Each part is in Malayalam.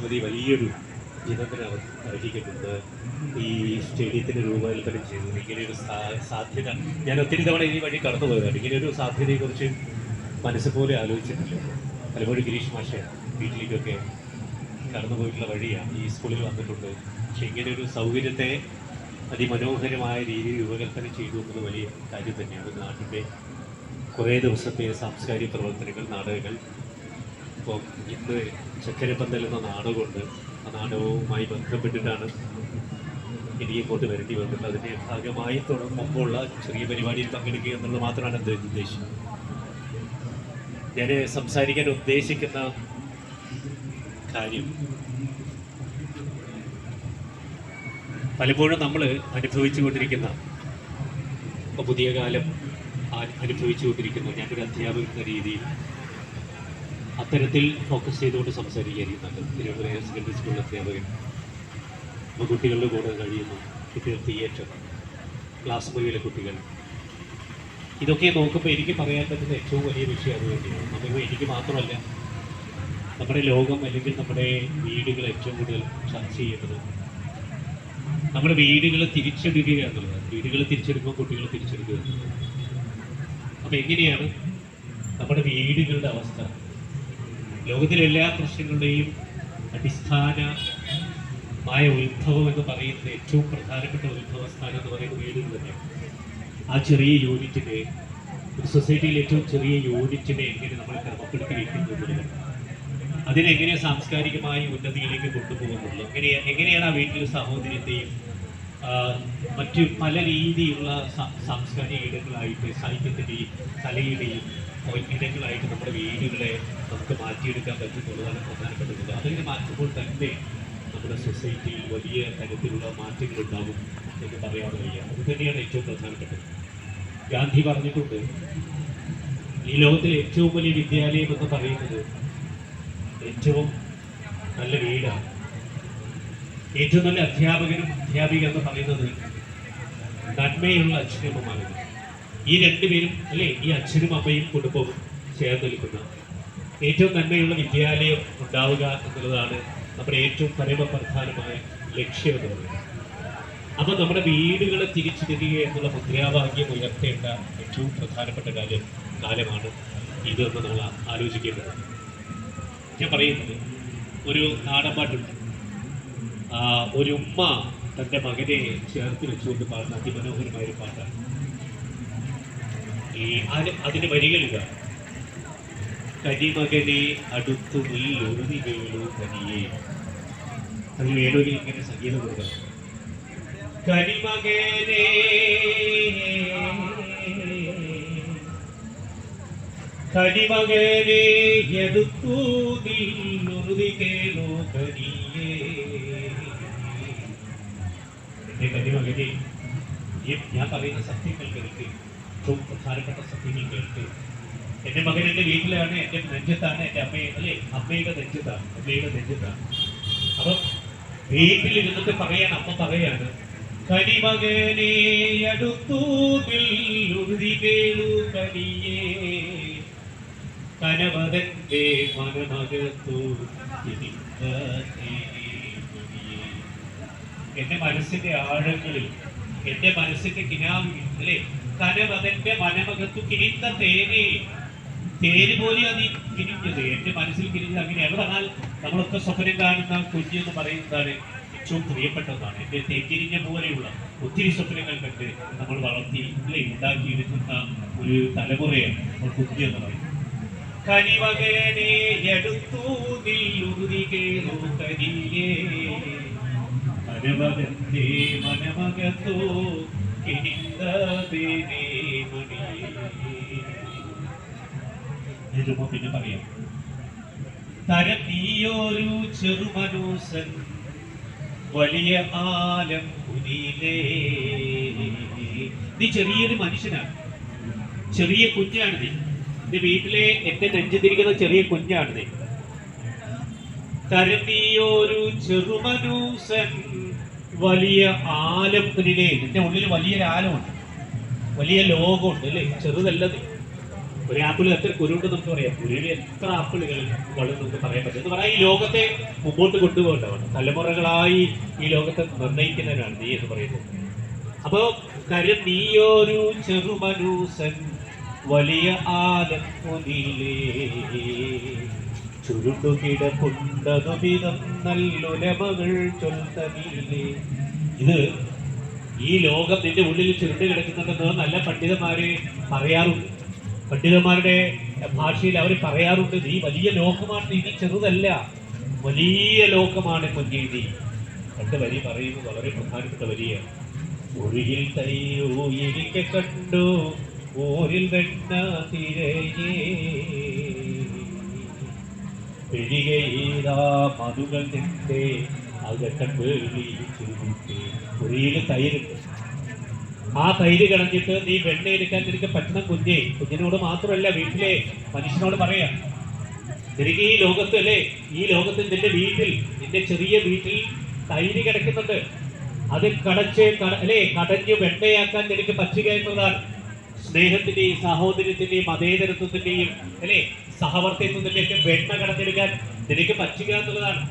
സമിതി വലിയൊരു ജനത്തിന് അർഹിക്കുന്നുണ്ട് ഈ സ്റ്റേഡിയത്തിന്റെ രൂപകൽപ്പന ചെയ്തത് ഇങ്ങനെയൊരു സാധ്യത ഞാൻ ഒത്തിരി തവണ ഈ വഴി കടന്നു പോയതാണ്. ഇങ്ങനെയൊരു സാധ്യതയെക്കുറിച്ച് മനസ്സ് പോലെ ആലോചിച്ചിട്ടില്ല. പലപ്പോഴും ഗിരീഷ് മാഷ വീട്ടിലേക്കൊക്കെ കടന്നു പോയിട്ടുള്ള വഴിയാണ് ഈ സ്കൂളിൽ വന്നിട്ടുണ്ട്. പക്ഷെ ഇങ്ങനെയൊരു സൗകര്യത്തെ അതിമനോഹരമായ രീതിയിൽ രൂപകൽപ്പന ചെയ്തു എന്നത് വലിയ കാര്യം തന്നെയാണ്. നാട്ടിന്റെ കുറേ ദിവസത്തെ സാംസ്കാരിക പ്രവർത്തനങ്ങൾ നാടകങ്ങൾ ഇപ്പോൾ ഇന്ന് ചക്കരപ്പന്തൽ എന്ന നാടകമുണ്ട്. ആ നാടകവുമായി ബന്ധപ്പെട്ടിട്ടാണ് ഇനി ഇങ്ങോട്ട് വരേണ്ടി വന്നിട്ട് അതിന്റെ ഭാഗമായി തുടങ്ങുമ്പോഴുള്ള ചെറിയ പരിപാടിയിൽ പങ്കെടുക്കുക എന്നുള്ളത് മാത്രമാണ് എന്റെ ഉദ്ദേശം. ഞാൻ സംസാരിക്കാൻ ഉദ്ദേശിക്കുന്ന കാര്യം. പലപ്പോഴും നമ്മൾ അനുഭവിച്ചു കൊണ്ടിരിക്കുന്ന പുതിയ കാലം അനുഭവിച്ചു കൊണ്ടിരിക്കുന്നു. ഞാനൊരു അധ്യാപകൻ രീതിയിൽ അത്തരത്തിൽ ഫോക്കസ് ചെയ്തുകൊണ്ട് സംസാരിക്കുകയായിരിക്കും തിരുവനന്തപുരം സെക്കൻഡറി സ്കൂൾ അധ്യാപകൻ. അപ്പോൾ കുട്ടികളുടെ കൂടെ കഴിയുന്നു. കുട്ടികൾ തിയേറ്റർ ക്ലാസ് മുറിയിലെ കുട്ടികൾ. ഇതൊക്കെ നോക്കുമ്പോൾ എനിക്ക് പറയാൻ പറ്റുന്ന ഏറ്റവും വലിയ വിഷയം അത് തന്നെയാണ്. നമുക്ക് എനിക്ക് മാത്രമല്ല നമ്മുടെ ലോകം അല്ലെങ്കിൽ നമ്മുടെ വീടുകൾ ഏറ്റവും കൂടുതൽ ചർച്ച ചെയ്യുന്നത് നമ്മുടെ വീടുകൾ തിരിച്ചെടുക്കുക എന്നുള്ളതാണ്. വീടുകൾ തിരിച്ചെടുക്കുമ്പോൾ കുട്ടികൾ തിരിച്ചെടുക്കുക എന്നുള്ളതാണ്. അപ്പം എങ്ങനെയാണ് നമ്മുടെ വീടുകളുടെ അവസ്ഥ? ലോകത്തിലെ എല്ലാ പ്രശ്നങ്ങളുടെയും അടിസ്ഥാനമായ ഉത്ഭവം എന്ന് പറയുന്നത് ഏറ്റവും പ്രധാനപ്പെട്ട ഉത്ഭവ സ്ഥാനം എന്ന് പറയുന്നത് വീടുകൾ തന്നെയാണ്? ആ ചെറിയ യൂണിറ്റിനെ ഒരു സൊസൈറ്റിയിലെ ഏറ്റവും ചെറിയ യൂണിറ്റിനെ എങ്ങനെ നമ്മൾ ക്രമപ്പെടുത്തി വയ്ക്കുന്നു അതിനെങ്ങനെ സാംസ്കാരികമായി ഉന്നതിയിലേക്ക് കൊണ്ടുപോകുന്നുള്ളൂ? എങ്ങനെ എങ്ങനെയാണ് ആ വീട്ടിലെ സഹോദര്യത്തെയും മറ്റു പല രീതിയിലുള്ള സാംസ്കാരിക ഇടങ്ങളായിട്ട് സാഹിത്യത്തിന്റെയും കലയുടെയും ഇടങ്ങളായിട്ട് നമ്മുടെ വീടുകളെ നമുക്ക് മാറ്റിയെടുക്കാൻ പറ്റുന്നുള്ളതാണ് പ്രധാനപ്പെട്ടത് അതിനെ മാറ്റുമ്പോൾ തന്നെ നമ്മുടെ സൊസൈറ്റിയിൽ വലിയ തരത്തിലുള്ള മാറ്റങ്ങൾ ഉണ്ടാകും എന്ന് പറയാറില്ല അത് തന്നെയാണ് ഏറ്റവും പ്രധാനപ്പെട്ടത്. ഗാന്ധി പറഞ്ഞിട്ടുണ്ട് ഈ ലോകത്തിലെ ഏറ്റവും വലിയ വിദ്യാലയം എന്ന് പറയുന്നത് ഏറ്റവും നല്ല വീടാണ്. ഏറ്റവും നല്ല അധ്യാപകനും അധ്യാപിക എന്ന് പറയുന്നത് നന്മയുള്ള അച്ഛനും അമ്മമാരും ഈ രണ്ടുപേരും അല്ലേ ഈ അച്ഛനും അമ്മയും കുടുംബവും ചേർന്ന് നിൽക്കുന്ന ഏറ്റവും നന്മയുള്ള വിദ്യാലയം ഉണ്ടാവുക എന്നുള്ളതാണ് നമ്മുടെ ഏറ്റവും പരമപ്രധാനമായ ലക്ഷ്യം എന്ന് പറയുന്നത്. അപ്പോൾ നമ്മുടെ വീടുകളെ തിരിച്ചെടുക്കുക എന്നുള്ള മുദ്രാവാക്യം ഉയർത്തേണ്ട ഏറ്റവും പ്രധാനപ്പെട്ട കാര്യം കാലമാണ് ഇതെന്ന് നമ്മൾ ആലോചിക്കേണ്ടത്. ഞാൻ പറയുന്നത് ഒരു നാടൻപാട്ടുണ്ട്. ഒരു ഉമ്മ തന്റെ മകനെ ചേർത്ത് വെച്ചുകൊണ്ട് പാടുന്ന അതിമനോഹരമായ ഒരു പാട്ടാണ്. ഈ അതിന് അതിന്റെ വരികൾ ഇതാ കരിമകനെ അടുത്തു നീലൊരുതി വേളു കനിയേ അത് വേണൂരി ഇങ്ങനെ സംഗീതം കൊടുക്കണം. കരിമകനെ കരിമകനെ എടുത്തു നീലൊരുതി കേളു കനിയേ എന്റെ കരിമകനെ ഈ ഞാൻ പറയുന്ന സത്യങ്ങൾ കേൾക്ക്. ഏറ്റവും പ്രധാനപ്പെട്ട സത്യങ്ങൾ കേൾക്കുക എന്റെ മകൻ എന്റെ വീട്ടിലാണ് എന്റെ നെഞ്ചത്താണ് എന്റെ അമ്മയെ അല്ലേ? അമ്മയുടെ നെഞ്ചത്താണ് അമ്മയുടെ നെഞ്ചത്താണ്. അപ്പൊ വീട്ടിലിരുന്നിട്ട് പറയാൻ അമ്മ പറയാണ് കരിമകനെ അടുത്തു ഉറുതി കേളു കനിയേ. കനവതന്റെ മനമകത്തു എന്റെ മനസ്സിന്റെ ആഴങ്ങളിൽ എന്റെ മനസ്സിന്റെ കിനാവിൽ അല്ലേ? കനവതന്റെ മനമകത്തു കിരിത്ത തേനെ. തേന് പോലെ അത് കിരിഞ്ഞത് എന്റെ മനസ്സിൽ കിരിഞ്ഞത് അങ്ങനെ. എവിടെന്നാൽ നമ്മളൊക്കെ സ്വപ്നം കാണുന്ന കുഞ്ഞ് എന്ന് പറയുന്നതാണ് ഏറ്റവും പ്രിയപ്പെട്ടതാണ്. എന്റെ തേക്കിരിഞ്ഞ പോലെയുള്ള ഒത്തിരി സ്വപ്നങ്ങൾ കണ്ട് നമ്മൾ വളർത്തി അല്ലേ ഉണ്ടാക്കിയെടുക്കുന്ന ഒരു തലമുറയാണ് നമ്മൾ കുഞ്ഞ് എന്ന് പറയുന്നത്. കനിമകനെ എടുത്തു കരിയേ മനമകത്തെ ഇതിപ്പോ പിന്നെ പറയാം തരത്തിയൊരു ചെറുമനൂസൻ വലിയ ആലം പുനിലേ നീ ചെറിയൊരു മനുഷ്യനാണ്. ചെറിയ കുഞ്ഞാണ് നീ. നിന്റെ വീട്ടിലെ എന്റെ നെഞ്ചിരിക്കുന്ന ചെറിയ കുഞ്ഞാണ് നീ. കരുതിയൊരു ചെറുമനൂസൻ വലിയ ആലപ്പിനിലെ പുനിലേ നിന്റെ ഉള്ളിൽ വലിയൊരു ആലമുണ്ട്. വലിയ ലോകമുണ്ട് അല്ലേ? ചെറുതല്ലത്. ഒരു ആപ്പിൾ എത്ര കുരുണ്ട് നമുക്ക് പറയാം. കുരുവിൽ എത്ര ആപ്പിളുകൾ നമുക്ക് പറയാൻ പറ്റും. എന്ന് പറയാൻ ഈ ലോകത്തെ മുമ്പോട്ട് കൊണ്ടുപോകേണ്ടതാണ് തലമുറകളായി ഈ ലോകത്തെ നിർണയിക്കുന്നവരാണ് നീ എന്ന് പറയുന്നത്. അപ്പോ കാര്യം നീയൊരു ചെറുമനൂസൻ വലിയ ആലപ്പുനിലേ ഇത് ഈ ലോകത്തിന്റെ ഉള്ളിൽ ചുരുണ്ട് കിടക്കുന്നുണ്ടെന്ന് നല്ല പണ്ഡിതന്മാര് പറയാറുണ്ട്. പണ്ഡിതന്മാരുടെ ഭാഷയിൽ അവർ പറയാറുണ്ട് നീ വലിയ ലോകമാണ് നീ ചെറുതല്ല. വലിയ ലോകമാണ് കുഞ്ഞേ നീ. രണ്ട് വരി പറയുന്നത് വളരെ പ്രധാനപ്പെട്ട വരിയാണ്. ഒഴുകിൽ എനിക്ക് കണ്ടു ഓരിൽ വെണ്ണ തിരയേ. പെരുകയിതാ മധുകൾ നിന്റെ അകട്ടൻ വേളി ചുരുട്ടി ആ തൈര് കളഞ്ഞിട്ട് നീ വെണ്ണ എടുക്കാൻ നിനക്ക് പറ്റണം കുഞ്ഞെ. കുഞ്ഞിനോട് മാത്രമല്ല വീട്ടിലെ മനുഷ്യനോട് പറയാം തിരികെ ഈ ലോകത്ത് അല്ലേ ഈ ലോകത്ത് നിന്റെ വീട്ടിൽ നിന്റെ ചെറിയ വീട്ടിൽ തൈര് കിടക്കുന്നുണ്ട്. അത് കടച്ച് കട- അല്ലേ കടഞ്ഞു വെണ്ണയാക്കാൻ നിനക്ക് പറ്റുക എന്നതാണ്. സ്നേഹത്തിന്റെയും സഹോദര്യത്തിന്റെയും മതേതരത്വത്തിന്റെയും അല്ലേ സഹവർത്തിത്വത്തിന്റെയും ഒക്കെ വെണ്ണ കടഞ്ഞെടുക്കാൻ നിനക്ക് പറ്റുക എന്നുള്ളതാണ്.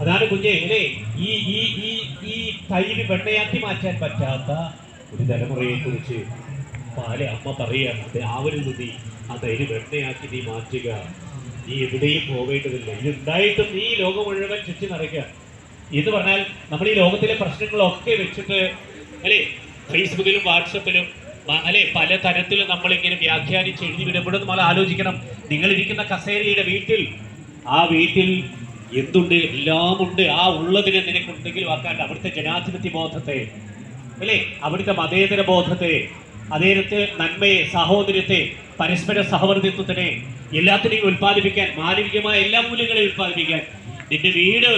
അതാണ് കുഞ്ഞെ അല്ലേ? ഈ ഈ ഈ ഈ തൈര് വെണ്ണയാക്കി മാറ്റാൻ പറ്റാത്ത ഒരു തലമുറയെ കുറിച്ച് പാലെ അമ്മ പറയാണ് ആവരിൽ നിന്ന് ആ തൈര് വെണ്ണയാക്കി നീ മാറ്റുക. നീ എവിടെയും പോകേണ്ടതില്ല. ഇത് ഉണ്ടായിട്ടും നീ ലോകം മുഴുവൻ ചുറ്റി നടക്കുക. എന്ന് പറഞ്ഞാൽ നമ്മൾ ഈ ലോകത്തിലെ പ്രശ്നങ്ങളൊക്കെ വെച്ചിട്ട് അല്ലേ? ഫേസ്ബുക്കിലും വാട്സപ്പിലും അല്ലെ പല തരത്തിൽ നമ്മൾ ഇങ്ങനെ വ്യാഖ്യാനിച്ച് എഴുതി വിടുമ്പോഴും നമ്മൾ ആലോചിക്കണം. നിങ്ങൾ ഇരിക്കുന്ന കസേരയുടെ വീട്ടിൽ ആ വീട്ടിൽ എന്തുണ്ട്? എല്ലാം ഉണ്ട് ആ ഉള്ളതിനെ നിനക്കുണ്ടെങ്കിൽ വാക്കാണ്ട് അവിടുത്തെ ജനാധിപത്യ ബോധത്തെ അല്ലേ? അവിടുത്തെ മതേതര ബോധത്തെ അതേരത്ത് നന്മയെ സഹോദര്യത്തെ പരസ്പര സഹവർത്തിത്വത്തിനെ എല്ലാത്തിനെയും ഉൽപ്പാദിപ്പിക്കാൻ മാനവികമായ എല്ലാ മൂല്യങ്ങളെയും ഉൽപ്പാദിപ്പിക്കാൻ നിന്റെ വീട്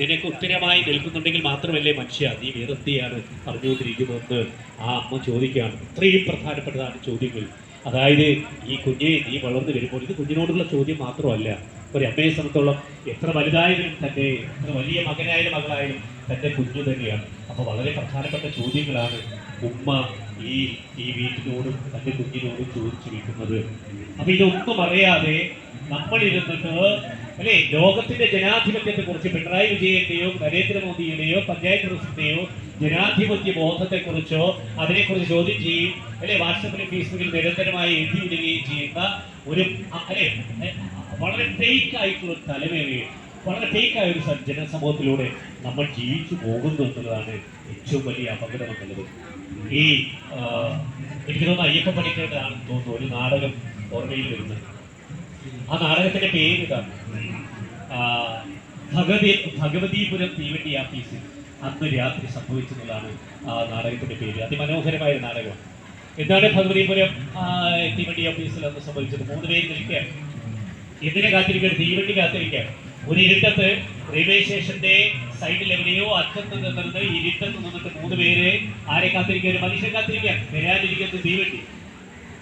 നിനക്ക് ഉത്തരമായി നിൽക്കുന്നുണ്ടെങ്കിൽ മാത്രമല്ലേ മനുഷ്യ നീ വേറെന്തിയാണ് പറഞ്ഞുകൊണ്ടിരിക്കുന്നതെന്ന് ആ അമ്മ ചോദിക്കുകയാണ്. ഇത്രയും പ്രധാനപ്പെട്ടതാണ് ചോദ്യങ്ങൾ. അതായത് ഈ കുഞ്ഞെ നീ വളർന്നു വരുമ്പോൾ ഇത് കുഞ്ഞിനോടുള്ള ചോദ്യം മാത്രമല്ല. ഒരു അമ്മയെ സംബന്ധിച്ചോളം എത്ര വലുതായാലും തന്റെ എത്ര വലിയ മകനായാലും മകളായാലും തന്റെ കുഞ്ഞു തന്നെയാണ്. അപ്പോൾ വളരെ പ്രധാനപ്പെട്ട ചോദ്യങ്ങളാണ് ഉമ്മ ഈ ഈ വീട്ടിനോടും തന്റെ കുഞ്ഞിനോടും ചോദിച്ചിരിക്കുന്നത് അപ്പൊ ഇതൊന്നും അറിയാതെ നമ്മൾ ഇരുന്നിട്ട് അല്ലെ? ലോകത്തിന്റെ ജനാധിപത്യത്തെ കുറിച്ച് പിണറായി വിജയന്റെയോ നരേന്ദ്രമോദിയുടെയോ പഞ്ചായത്ത് പ്രസിഡന്റെയോ ജനാധിപത്യ ബോധത്തെ കുറിച്ചോ അതിനെക്കുറിച്ച് ചോദ്യം ചെയ്യും. അല്ലെ? വാട്സപ്പിലും ഫേസ്ബുക്കിൽ നിരന്തരമായി എഴുതി വിടുകയും ചെയ്യുന്ന ഒരു അല്ലെ? വളരെ ഫേക്ക് ആയിട്ടുള്ള തലമേറിയ വളരെ ഫേക്കായ ഒരു ജനസമൂഹത്തിലൂടെ നമ്മൾ ജീവിച്ചു പോകുന്നു എന്നുള്ളതാണ് ഏറ്റവും വലിയ അപകടം എന്നുള്ളത്. ഈ എനിക്ക് തോന്നുന്നു അയ്യപ്പ പണിക്കേണ്ടതാണെന്ന് തോന്നുന്നു ഒരു നാടകം ഓർമ്മയിൽ വരുന്നത്. ആ നാടകത്തിന്റെ പേര് ഇതാണ് ഭഗവതി ഭഗവതിപുരം തീവണ്ടി ആഫീസിൽ അന്ന് രാത്രി സംഭവിച്ചെന്നുള്ളതാണ് ആ നാടകത്തിന്റെ പേര്. അതിമനോഹരമായ ഒരു നാടകമാണ്. എന്താണ് ഭഗവതീപുരം തീവണ്ടി ഓഫീസിൽ അന്ന് സംഭവിച്ചത്? മൂന്ന് പേര് നിൽക്കുകയാണ്. എന്തിനെ കാത്തിരിക്കുകയാണ്? തീവണ്ടി കാത്തിരിക്കുകയാണ്. ഒരു ഇരുട്ടത്ത് റെയിൽവേ സ്റ്റേഷന്റെ സൈഡിൽ എവിടെയോ അറ്റത്ത് നിന്നിട്ട് ഇരുട്ടത്ത് നിന്നിട്ട് മൂന്ന് പേര് ആരെ കാത്തിരിക്കുക ഒരു മനുഷ്യൻ കാത്തിരിക്കുക വരാനിരിക്കുന്നത് തീവണ്ടി.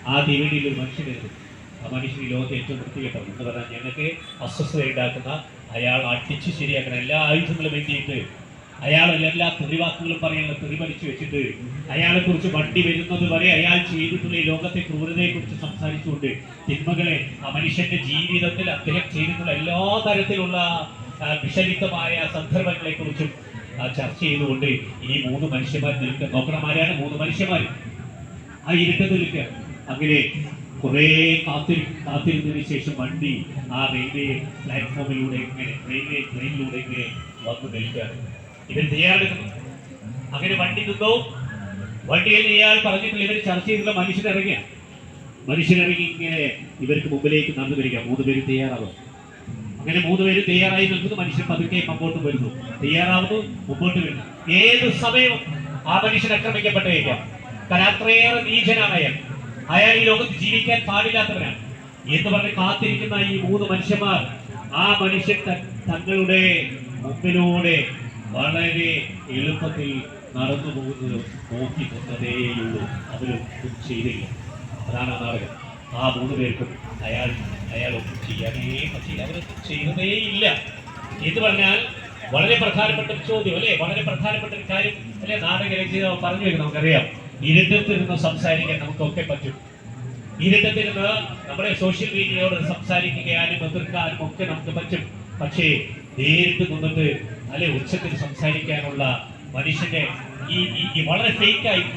ആ തീവണ്ടിയിൽ ഒരു മനുഷ്യൻ ആ മനുഷ്യൻ ഈ ലോകത്തെ ഏറ്റവും വൃത്തികെട്ടവൻ എന്ന് പറഞ്ഞാൽ ഞങ്ങൾക്ക് അസ്വസ്ഥത ഉണ്ടാക്കുന്ന അയാൾ അടിച്ച് ശരിയാക്കണം എല്ലാ ആയുധങ്ങളും വേണ്ടിയിട്ട് അയാൾ എല്ലാ തെറിവാക്കുകളും പറയാനുള്ള തെറി വെച്ചിട്ട് അയാളെ കുറിച്ച് വണ്ടി വരുന്നത് വരെ അയാൾ ചെയ്തിട്ടുള്ള ഈ ലോകത്തെ ക്രൂരതയെ കുറിച്ച് സംസാരിച്ചുകൊണ്ട് തിന്മകളെ ആ മനുഷ്യന്റെ ജീവിതത്തിൽ അദ്ദേഹം ചെയ്തിട്ടുള്ള എല്ലാ തരത്തിലുള്ള വിഷലിപ്തമായ സന്ദർഭങ്ങളെ കുറിച്ചും ചർച്ച ചെയ്തുകൊണ്ട് ഈ മൂന്ന് മനുഷ്യന്മാർ നിൽക്കുക. നോക്കണമാരാണ് മൂന്ന് മനുഷ്യന്മാർ? ആ ഇരുട്ടത്ത് നിൽക്കുക. അങ്ങനെ കുറെ കാത്തിരി കാത്തിരുന്നതിന് ശേഷം വണ്ടി ആ റെയിൽവേ പ്ലാറ്റ്ഫോമിലൂടെ ഇങ്ങനെ റെയിൽവേ ട്രെയിനിലൂടെ ഇങ്ങനെ വന്നു നിൽക്കുക. ഇവർ തയ്യാറെടുക്കുന്നു അങ്ങനെ വണ്ടി നിന്നോ. വണ്ടിയിൽ ഇയാൾ പറഞ്ഞിട്ടില്ല ഇവർ ചർച്ച ചെയ്തിട്ടുള്ള മനുഷ്യനിറങ്ങിയ മനുഷ്യനിറങ്ങി ഇങ്ങനെ ഇവർക്ക് മുമ്പിലേക്ക് നടന്നു വരിക. മൂന്ന് പേര് തയ്യാറാവും അങ്ങനെ മൂന്ന് പേര് തയ്യാറായി നിൽക്കുന്നു. മനുഷ്യൻ പതുക്കെ മുമ്പോട്ട് വരുന്നു. തയ്യാറാവുന്നു മുമ്പോട്ട് വരുന്നു. ഏത് സമയവും ആ മനുഷ്യൻ ആക്രമിക്കപ്പെട്ടേക്കാം. കാരണം അത്രയേറെ നീചനാണ് അയാൾ. അയാൾ ഈ ലോകത്ത് ജീവിക്കാൻ പാടില്ലാത്തവരാണ്. എന്ന് പറഞ്ഞ് കാത്തിരിക്കുന്ന ഈ മൂന്ന് മനുഷ്യന്മാർ ആ മനുഷ്യൻ തങ്ങളുടെ മുമ്പിലൂടെ വളരെ എളുപ്പത്തിൽ നടന്നു പോകുന്നത് നോക്കി നിന്നതേയുള്ളൂ അവരൊന്നും ചെയ്തില്ല. അതാണ് ആ നാടകം. ആ മൂന്ന് പേർക്കും അയാൾ ഒന്നും ചെയ്യാനേ പറ്റില്ല അവരൊന്നും ചെയ്തതേയില്ല എന്ന് പറഞ്ഞാൽ വളരെ പ്രധാനപ്പെട്ട ഒരു ചോദ്യം അല്ലെ? വളരെ പ്രധാനപ്പെട്ട ഒരു കാര്യം അല്ലെ? നാടക രചയിതാവ് പറഞ്ഞു വരും നമുക്കറിയാം. ഇരുട്ടത്തിരുന്ന് സംസാരിക്കാൻ നമുക്കൊക്കെ പറ്റും. ഇരുട്ടത്തിരുന്ന് നമ്മുടെ സോഷ്യൽ മീഡിയയോട് സംസാരിക്കുകയാലും എതിർക്കാനും ഒക്കെ നമുക്ക് പറ്റും. പക്ഷേ നേരിട്ട് നിന്നിട്ട് നല്ല ഉച്ചത്തിൽ സംസാരിക്കാനുള്ള മനുഷ്യന്റെ ഈ വളരെ ഫേക്കായി